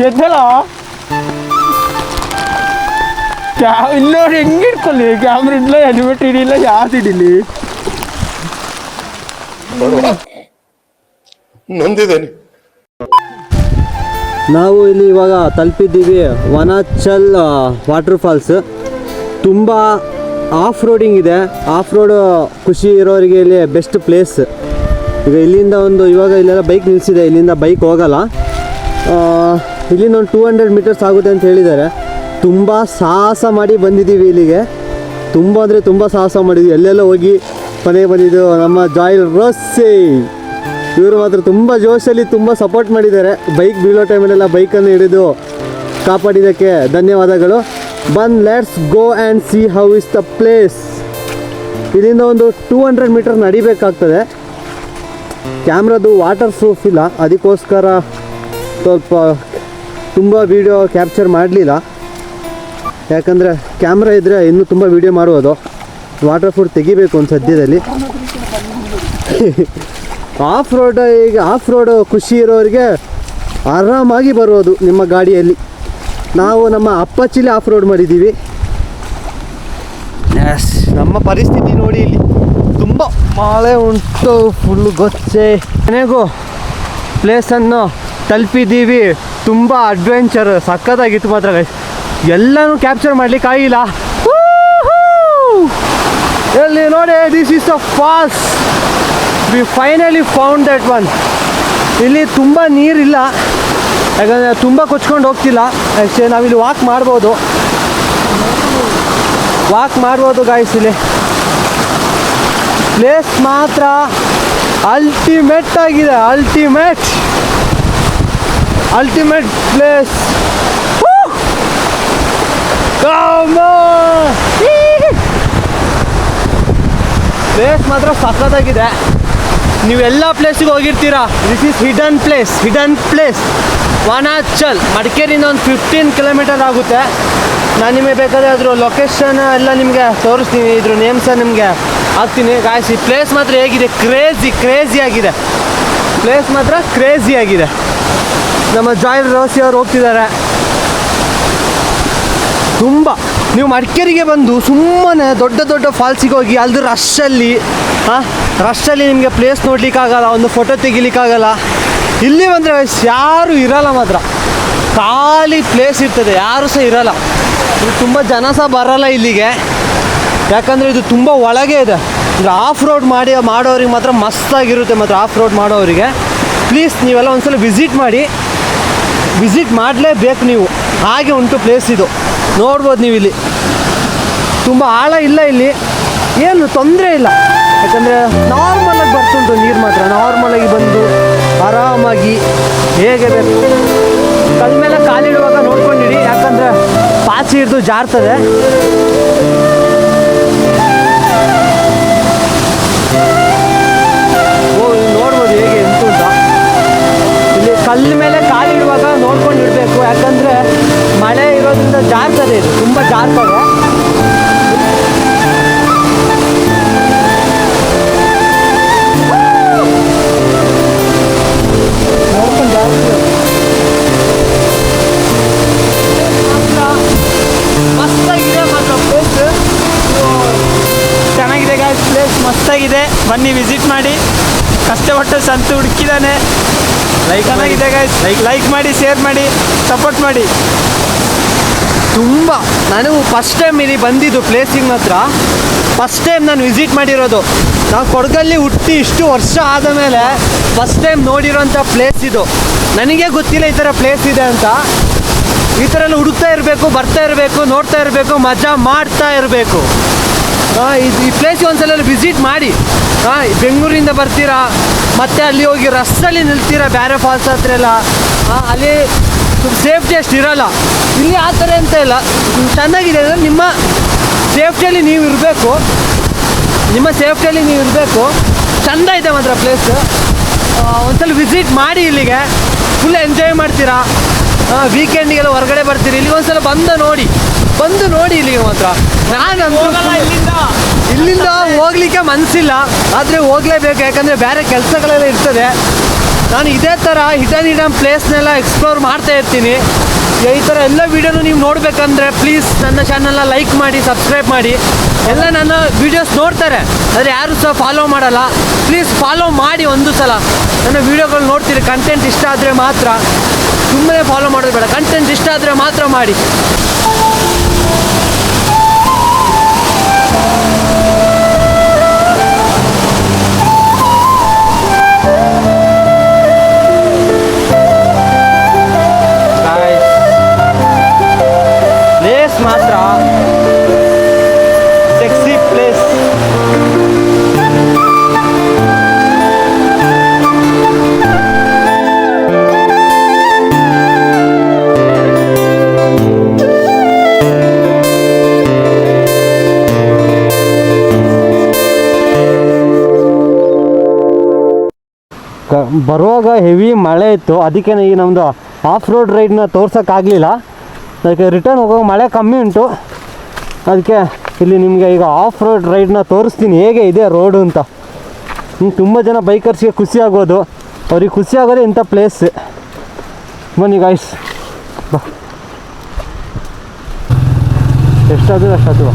ಎದ್ದಲ್ಲ ಕ್ಯಾ ಇಲ್ಲ ಹೆಂಗೆ ಇಟ್ಕೊಳ್ಳಿ ಕ್ಯಾಮ್ರಾ ಇಲ್ಲ ಹೆಲ್ಮೆಟ್ ಇಡಿಲ್ಲ ಯಾವ್ದು ಇಡಿಲಿ ನಂದಿದ್ದೇನೆ ನಾವು ಇಲ್ಲಿ ಇವಾಗ ತಲುಪಿದ್ದೀವಿ ವನಾಚಲ್ ವಾಟರ್ ಫಾಲ್ಸ್ ತುಂಬ ಆಫ್ ರೋಡಿಂಗ್ ಇದೆ. ಆಫ್ ರೋಡ್ ಖುಷಿ ಇರೋರಿಗೆ ಇಲ್ಲಿ ಬೆಸ್ಟ್ ಪ್ಲೇಸ್ ಈಗ ಇಲ್ಲಿಂದ ಒಂದು ಇವಾಗ ಇಲ್ಲೆಲ್ಲ ಬೈಕ್ ನಿಲ್ಲಿಸಿದೆ ಇಲ್ಲಿಂದ ಬೈಕ್ ಹೋಗಲ್ಲ. ಇಲ್ಲಿಂದ ಒಂದು ಟೂ ಹಂಡ್ರೆಡ್ ಮೀಟರ್ಸ್ ಆಗುತ್ತೆ ಅಂತ ಹೇಳಿದ್ದಾರೆ. ತುಂಬ ಸಾಹಸ ಮಾಡಿ ಬಂದಿದ್ದೀವಿ ಇಲ್ಲಿಗೆ. ತುಂಬ ಅಂದರೆ ತುಂಬ ಸಾಹಸ ಮಾಡಿದ್ವಿ. ಎಲ್ಲೆಲ್ಲ ಹೋಗಿ ಮನೆಗೆ ಬಂದಿದ್ದು ನಮ್ಮ ಜಾಯಲ್ ರೋಸಿ ಇವರು ಮಾತ್ರ ತುಂಬ ಜೋಶಲ್ಲಿ ತುಂಬ ಸಪೋರ್ಟ್ ಮಾಡಿದ್ದಾರೆ. ಬೈಕ್ ಬೀಳೋ ಟೈಮಲ್ಲೆಲ್ಲ ಬೈಕನ್ನು ಹಿಡಿದು ಕಾಪಾಡಿದ್ದಕ್ಕೆ ಧನ್ಯವಾದಗಳು. ಬನ್ let's go and see how is the place ಇಲ್ಲಿಂದ ಒಂದು ಟೂ ಹಂಡ್ರೆಡ್ ಮೀಟರ್ ನಡಿಬೇಕಾಗ್ತದೆ. ಕ್ಯಾಮ್ರದು ವಾಟರ್ ಪ್ರೂಫ್ ಇಲ್ಲ ಅದಕ್ಕೋಸ್ಕರ ಸ್ವಲ್ಪ ತುಂಬ ವೀಡಿಯೋ ಕ್ಯಾಪ್ಚರ್ ಮಾಡಲಿಲ್ಲ. ಯಾಕಂದರೆ ಕ್ಯಾಮ್ರಾ ಇದ್ದರೆ ಇನ್ನೂ ತುಂಬ ವೀಡಿಯೋ ಮಾಡ್ಬೋದು ವಾಟರ್ ಪ್ರೂಫ್ ತೆಗಿಬೇಕು ಒಂದು ಸದ್ಯದಲ್ಲಿ. ಆಫ್ ರೋಡ್ ಈಗ ಆಫ್ ರೋಡ್ ಖುಷಿ ಇರೋರಿಗೆ ಆರಾಮಾಗಿ ಬರ್ಬೋದು ನಿಮ್ಮ ಗಾಡಿಯಲ್ಲಿ. ನಾವು ನಮ್ಮ ಅಪ್ಪಚ್ಚಿಲಿ ಆಫ್ ರೋಡ್ ಮಾಡಿದ್ದೀವಿ. ನಮ್ಮ ಪರಿಸ್ಥಿತಿ ನೋಡಿ ಇಲ್ಲಿ. ತುಂಬ ಮಳೆ ಉಂಟು ಫುಲ್ ಗೊಚ್ಚೆ ಮನೆಗೂ ಪ್ಲೇಸನ್ನು ತಲುಪಿದ್ದೀವಿ. ತುಂಬ ಅಡ್ವೆಂಚರ್ ಸಕ್ಕತ್ತಾಗಿತ್ತು ಮಾತ್ರ. ಎಲ್ಲನೂ ಕ್ಯಾಪ್ಚರ್ ಮಾಡ್ಲಿಕ್ಕೆ ಆಗಿಲ್ಲ. ಎಲ್ಲಿ ನೋಡಿ this is the falls we finally found that one ಇಲ್ಲಿ ತುಂಬ ನೀರಿಲ್ಲ. ಯಾಕಂದರೆ ತುಂಬ ಕೊಚ್ಕೊಂಡು ಹೋಗ್ತಿಲ್ಲ. ಆ್ಯಕ್ಚುಲಿ ನಾವಿಲ್ಲಿ ವಾಕ್ ಮಾಡ್ಬೋದು. ವಾಕ್ ಮಾಡ್ಬೋದು ಗಾಯ್ಸ್ ಇಲ್ಲಿ. ಪ್ಲೇಸ್ ಮಾತ್ರ ಅಲ್ಟಿಮೇಟ್ ಆಗಿದೆ ಅಲ್ಟಿಮೇಟ್ ಅಲ್ಟಿಮೇಟ್ ಪ್ಲೇಸ್ ಪ್ಲೇಸ್ ಮಾತ್ರ ಸಖತ್ತಾಗಿದೆ. ನೀವೆಲ್ಲ ಪ್ಲೇಸಿಗೆ ಹೋಗಿರ್ತೀರಾ? This is hidden place hidden place Vanachal, ಮಡಿಕೇರಿಯಿಂದ ಒಂದು ಫಿಫ್ಟೀನ್ ಕಿಲೋಮೀಟರ್ ಆಗುತ್ತೆ. ನಾನು ನಿಮಗೆ ಬೇಕಾದರೆ ಅದ್ರ ಲೊಕೇಶನ್ ಎಲ್ಲ ನಿಮಗೆ ತೋರಿಸ್ತೀನಿ, ಇದ್ರ ನೇಮ್ಸ ನಿಮಗೆ. ಹಾಕ್ತೀನಿ ಗಾಯ್ಸ್ ಈ ಪ್ಲೇಸ್ ಮಾತ್ರ ಹೇಗಿದೆ. ಕ್ರೇಜಿ ಕ್ರೇಜಿ ಆಗಿದೆ. ಪ್ಲೇಸ್ ಮಾತ್ರ ಕ್ರೇಜಿ ಆಗಿದೆ. ನಮ್ಮ ಜಾಯಲ್ ರೋಸಿ ಅವರು ಹೋಗ್ತಿದ್ದಾರೆ. ತುಂಬ. ನೀವು ಮಡಿಕೇರಿಗೆ ಬಂದು ಸುಮ್ಮನೆ ದೊಡ್ಡ ದೊಡ್ಡ ಫಾಲ್ಸಿಗೆ ಹೋಗಿ, ಅಲ್ದು ರಶಲ್ಲಿ ಹಾಂ? ರಶಲ್ಲಿ ನಿಮಗೆ ಪ್ಲೇಸ್ ನೋಡ್ಲಿಕ್ಕಾಗಲ್ಲ, ಒಂದು ಫೋಟೋ ತೆಗಿಲಿಕ್ಕಾಗಲ್ಲ. ಇಲ್ಲಿ ಬಂದರೆ ಯಾರೂ ಇರಲ್ಲ ಮಾತ್ರ. ಖಾಲಿ ಪ್ಲೇಸ್ ಇರ್ತದೆ, ಯಾರು ಸಹ ಇರಲ್ಲ. ತುಂಬ ಜನ ಸಹ ಬರಲ್ಲ ಇಲ್ಲಿಗೆ. ಯಾಕಂದರೆ ಇದು ತುಂಬ ಒಳಗೆ ಇದೆ. ಅಂದರೆ ಆಫ್ ರೋಡ್ ಮಾಡಿ, ಮಾಡೋರಿಗೆ ಮಾತ್ರ ಮಸ್ತಾಗಿರುತ್ತೆ ಮಾತ್ರ ಆಫ್ ರೋಡ್ ಮಾಡೋರಿಗೆ. ಪ್ಲೀಸ್ ನೀವೆಲ್ಲ ಒಂದ್ಸಲ ವಿಸಿಟ್ ಮಾಡಿ. ವಿಸಿಟ್ ಮಾಡಲೇಬೇಕು ನೀವು. ಹಾಗೆ ಉಂಟು ಪ್ಲೇಸ್ ಇದು. ನೋಡ್ಬೋದು ನೀವು ಇಲ್ಲಿ ತುಂಬ ಆಳ ಇಲ್ಲ ಇಲ್ಲಿ. ಏನು ತೊಂದರೆ ಇಲ್ಲ. ಯಾಕಂದರೆ ನಾರ್ಮಲಾಗಿ ಬರ್ತುಂಟು ನೀರು ಮಾತ್ರ. ನಾರ್ಮಲಾಗಿ ಬಂದು ಆರಾಮಾಗಿ ಹೇಗೆ ಬೇಕು. ಕಲ್ಮೇಲೆ ಕಾಲಿಡುವಾಗ ನೋಡ್ಕೊಂಡಿಡಿ ಯಾಕಂದರೆ ಪಾಚಿ ಹಿಡಿದು ಜಾರ್ತದೆ. ಇರೋದ್ರಿಂದ ಜಾರ್ತದೆ ಇದು. ತುಂಬ ಡಾರ್ಕ್ ಪ್ಲೇಸ್ ಚೆನ್ನಾಗಿದೆ ಗಾಯ್ಸ್ ಪ್ಲೇಸ್ ಮಸ್ತಾಗಿದೆ. ಬನ್ನಿ ವಿಸಿಟ್ ಮಾಡಿ. ಕಷ್ಟಪಟ್ಟು ಸಂತು ಹುಡುಕಿದಾನೆ. ಲೈಕ್ ಚೆನ್ನಾಗಿದೆ ಗಾಯ್ಸ್ ಲೈಕ್ ಲೈಕ್ ಮಾಡಿ ಶೇರ್ ಮಾಡಿ ಸಪೋರ್ಟ್ ಮಾಡಿ. ತುಂಬ. ನಾನು ಫಸ್ಟ್ ಟೈಮ್ ಇಲ್ಲಿ ಬಂದಿದ್ದು ಪ್ಲೇಸಿಗೆ ಮಾತ್ರ ಫಸ್ಟ್ ಟೈಮ್ ನಾನು ವಿಸಿಟ್ ಮಾಡಿರೋದು. ನಾವು ಕೊಡಗಲ್ಲಿ ಹುಟ್ಟಿ ಇಷ್ಟು ವರ್ಷ ಆದ ಮೇಲೆ ಫಸ್ಟ್ ಟೈಮ್ ನೋಡಿರೋಂಥ ಪ್ಲೇಸ್ ಇದು. ನನಗೆ ಗೊತ್ತಿಲ್ಲ ಈ ಥರ ಪ್ಲೇಸ್ ಇದೆ ಅಂತ. ಈ ಥರ ಎಲ್ಲ ಹುಡುಕ್ತಾ ಇರಬೇಕು, ಬರ್ತಾ ಇರಬೇಕು, ನೋಡ್ತಾ ಇರಬೇಕು, ಮಜಾ ಮಾಡ್ತಾ ಇರಬೇಕು. ಇದು ಈ ಪ್ಲೇಸಿಗೆ ಒಂದ್ಸಲ ವಿಸಿಟ್ ಮಾಡಿ. ಹಾಂ ಬೆಂಗಳೂರಿಂದ ಬರ್ತೀರಾ, ಮತ್ತೆ ಅಲ್ಲಿ ಹೋಗಿ ರಸ್ಸಲ್ಲಿ ನಿಲ್ತೀರಾ ಬೇರೆ ಫಾಲ್ಸ್ ಹತ್ರ ಎಲ್ಲ? ಅಲ್ಲಿ ಸೇಫ್ಟಿ ಅಷ್ಟು ಇರಲ್ಲ. ಇಲ್ಲಿ ಆ ಥರ ಎಂತ ಇಲ್ಲ. ಚೆನ್ನಾಗಿದೆ ಅಂದರೆ ನಿಮ್ಮ ಸೇಫ್ಟಿಯಲ್ಲಿ ನೀವು ಇರಬೇಕು. ನಿಮ್ಮ ಸೇಫ್ಟಿಯಲ್ಲಿ ನೀವು ಇರಬೇಕು. ಚೆಂದ ಇದೆ ಮಾತ್ರ ಪ್ಲೇಸ್ ಒಂದ್ಸಲ ವಿಸಿಟ್ ಮಾಡಿ ಇಲ್ಲಿಗೆ. ಫುಲ್ ಎಂಜಾಯ್ ಮಾಡ್ತೀರಾ? ವೀಕೆಂಡಿಗೆಲ್ಲ ಹೊರಗಡೆ ಬರ್ತೀರಿ. ಇಲ್ಲಿಗೆ ಒಂದ್ಸಲ ಬಂದು ನೋಡಿ. ಬಂದು ನೋಡಿ ಇಲ್ಲಿಗೆ ಮಾತ್ರ. ನಾನು ಇಲ್ಲಿಂದ. ಹೋಗ್ಲಿಕ್ಕೆ ಮನಸ್ಸಿಲ್ಲ ಆದರೆ ಹೋಗ್ಲೇಬೇಕು. ಯಾಕಂದರೆ ಬೇರೆ ಕೆಲಸಗಳೆಲ್ಲ ಇರ್ತದೆ. ನಾನು ಇದೇ ಥರ ಹಿಡನ್ ಹಿಡನ್ ಪ್ಲೇಸ್ನೆಲ್ಲ ಎಕ್ಸ್ಪ್ಲೋರ್ ಮಾಡ್ತಾ ಇರ್ತೀನಿ. ಈ ಥರ ಎಲ್ಲ ವೀಡಿಯೋನು ನೀವು ನೋಡಬೇಕಂದ್ರೆ ಪ್ಲೀಸ್ ನನ್ನ ಚಾನಲ್ನ ಲೈಕ್ ಮಾಡಿ ಸಬ್ಸ್ಕ್ರೈಬ್ ಮಾಡಿ. ಎಲ್ಲ ನನ್ನ ವೀಡಿಯೋಸ್ ನೋಡ್ತಾರೆ. ಆದರೆ ಯಾರು ಸಹ ಫಾಲೋ ಮಾಡಲ್ಲ. ಪ್ಲೀಸ್ ಫಾಲೋ ಮಾಡಿ ಒಂದು ಸಲ. ನನ್ನ ವೀಡಿಯೋಗಳು ನೋಡ್ತೀರಿ ಕಂಟೆಂಟ್ ಇಷ್ಟ ಆದರೆ ಮಾತ್ರ. ಸುಮ್ಮನೆ ಫಾಲೋ ಮಾಡೋದು ಬೇಡ. ಕಂಟೆಂಟ್ ಇಷ್ಟ ಆದರೆ ಮಾತ್ರ ಮಾಡಿ. ಮಾತ್ರ ಸೆಕ್ಸಿ ಪ್ಲೇಸ್ ಬರುವಾಗ ಹೆವಿ ಮಳೆ ಇತ್ತು. ಅದಕ್ಕೆ ಈ ನಮ್ಮದು ಆಫ್ ರೋಡ್ ರೈಡ್ನ ತೋರ್ಸೋಕ್ಕಾಗಲಿಲ್ಲ. ಅದಕ್ಕೆ ರಿಟರ್ನ್ ಹೋಗೋ ಮಳೆ ಕಮ್ಮಿ ಉಂಟು. ಅದಕ್ಕೆ ಇಲ್ಲಿ ನಿಮಗೆ ಈಗ ಆಫ್ ರೋಡ್ ರೈಡ್ನ ತೋರಿಸ್ತೀನಿ. ಹೇಗೆ ಇದೆ ರೋಡು ಅಂತ. ತುಂಬ ಜನ ಬೈಕರ್ಸ್ಗೆ ಖುಷಿ ಆಗೋದು. ಅವ್ರಿಗೆ ಖುಷಿ ಇಂಥ ಪ್ಲೇಸ್ ಬನ್ನಿ ಗಾಯ್ಸ್ ಬಾ. ಎಷ್ಟಾದರೂ ಅಷ್ಟಾದ್ರು ಬಾ.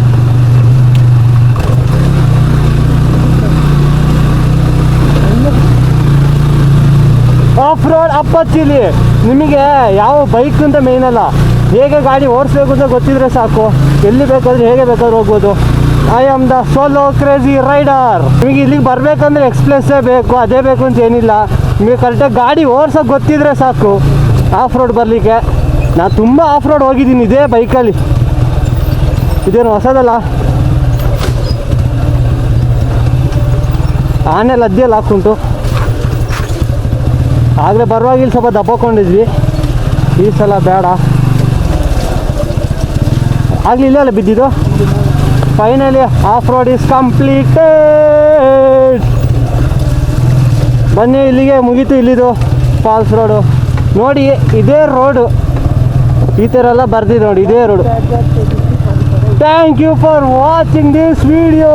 ಆಫ್ ರೋಡ್ ಅಪ್ಪಚ್ಚಿಲಿ ನಿಮಗೆ ಯಾವ ಬೈಕ್ ಅಂತ ಮೇನ್ ಅಲ್ಲ? ಹೇಗೆ ಗಾಡಿ ಓಡಿಸ್ಬೇಕು ಅಂತ ಗೊತ್ತಿದ್ರೆ ಸಾಕು. ಎಲ್ಲಿ ಬೇಕಾದ್ರೆ ಹೇಗೆ ಬೇಕಾದ್ರೂ ಹೋಗ್ಬೋದು. I am the solo crazy rider ನಿಮಗೆ ಇಲ್ಲಿಗೆ ಬರಬೇಕಂದ್ರೆ ಎಕ್ಸ್ಪ್ರೆಸ್ಸೇ ಬೇಕು, ಅದೇ ಬೇಕು ಅಂತ ಏನಿಲ್ಲ. ನಿಮಗೆ ಕರೆಕ್ಟಾಗಿ ಗಾಡಿ ಓಡ್ಸೋಕೆ ಗೊತ್ತಿದ್ರೆ ಸಾಕು. ಆಫ್ ರೋಡ್ ಬರಲಿಕ್ಕೆ. ನಾನು ತುಂಬ ಆಫ್ ರೋಡ್ ಹೋಗಿದ್ದೀನಿ ಇದೇ ಬೈಕಲ್ಲಿ ಇದೇನು ಹೊಸದಲ್ಲ? ಆನೆ ಲದ್ದಿಯಲ್ಲಿ ಹಾಕುಂಟು ಆಗಲೇ ಇಲ್ಲಿ ಸ್ವಲ್ಪ ದಬ್ಬಕೊಂಡಿದ್ವಿ ಈ ಸಲ ಬೇಡ. ಆಗಲಿ ಅಲ್ಲ ಬಿದ್ದಿದ್ದು? Finally off road is completed ಬನ್ನಿ, ಇಲ್ಲಿಗೆ ಮುಗೀತು ಇಲ್ಲಿದು ಫಾಲ್ಸ್ ರೋಡು ನೋಡಿ, ಇದೇ ರೋಡು ಈ ಥರ ಎಲ್ಲ ಬರ್ದಿದೆ ನೋಡಿ, ಇದೇ road thank you for watching this video